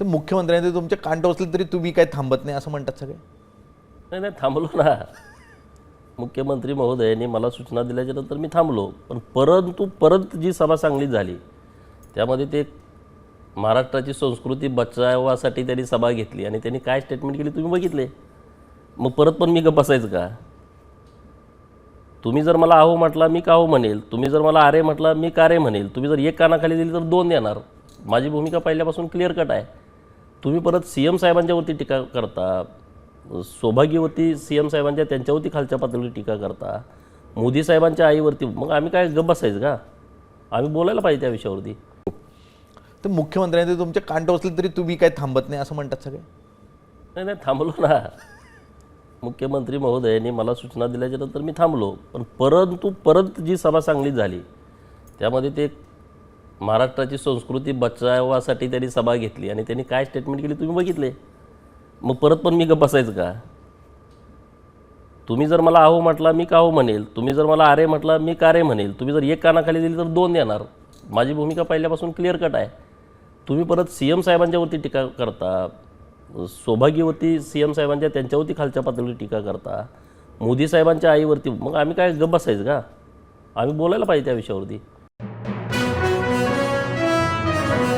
तर मुख्यमंत्र्यांनी तुमचे कान टोचले तरी तुम्ही काय थांबत नाही असं म्हणतात सगळे? नाही नाही थांबलो ना. मुख्यमंत्री महोदयांनी मला सूचना दिल्याच्या नंतर मी थांबलो. पण परंतु परत जी सभा सांगलीत झाली त्यामध्ये ते महाराष्ट्राची संस्कृती बचावासाठी त्यांनी सभा घेतली आणि त्यांनी काय स्टेटमेंट केली तुम्ही बघितले? मग परत पण मी बसायचं का? तुम्ही जर मला आहो म्हटला मी का हो म्हणेल? तुम्ही जर मला आरे म्हटला मी का रे म्हणेल? तुम्ही जर एक कानाखाली दिली तर दोन देणार. माझी भूमिका पहिल्यापासून क्लिअर कट आहे. तुम्ही परत सी एम साहेबांच्यावरती टीका करता सौभाग्यवती सी एम साहेबांच्या त्यांच्यावरती खालच्या पातळीवर टीका करता मोदी साहेबांच्या आईवरती मग आम्ही काय गप्प बसायचं का? आम्ही बोलायला पाहिजे त्या विषयावरती. तर मुख्यमंत्र्यांनी तुमचे कान टोचले तरी तुम्ही काय थांबत नाही असं म्हणतात सगळे? नाही नाही थांबलो ना. मुख्यमंत्री महोदयांनी मला सूचना दिल्याच्या नंतर मी थांबलो. पण परंतु परत जी सभा सांगलीत झाली त्यामध्ये ते महाराष्ट्राची संस्कृती बचावासाठी त्यांनी सभा घेतली आणि त्यांनी काय स्टेटमेंट केली तुम्ही बघितले? मग परत पण मी गप्प बसायचं का? तुम्ही जर मला आहो म्हटला मी का हो म्हणेल? तुम्ही जर मला आरे म्हटला मी का रे म्हणेल? तुम्ही जर एक कानाखाली दिली तर दोन देणार. माझी भूमिका पहिल्यापासून क्लिअर कट आहे. तुम्ही परत सी एम साहेबांच्यावरती टीका करता सौभाग्यवती सी एम साहेबांच्या त्यांच्यावरती खालच्या पातळीवर टीका करता मोदी साहेबांच्या आईवरती मग आम्ही काय गप्प बसायचं का? आम्ही बोलायला पाहिजे त्या विषयावरती. Thank you.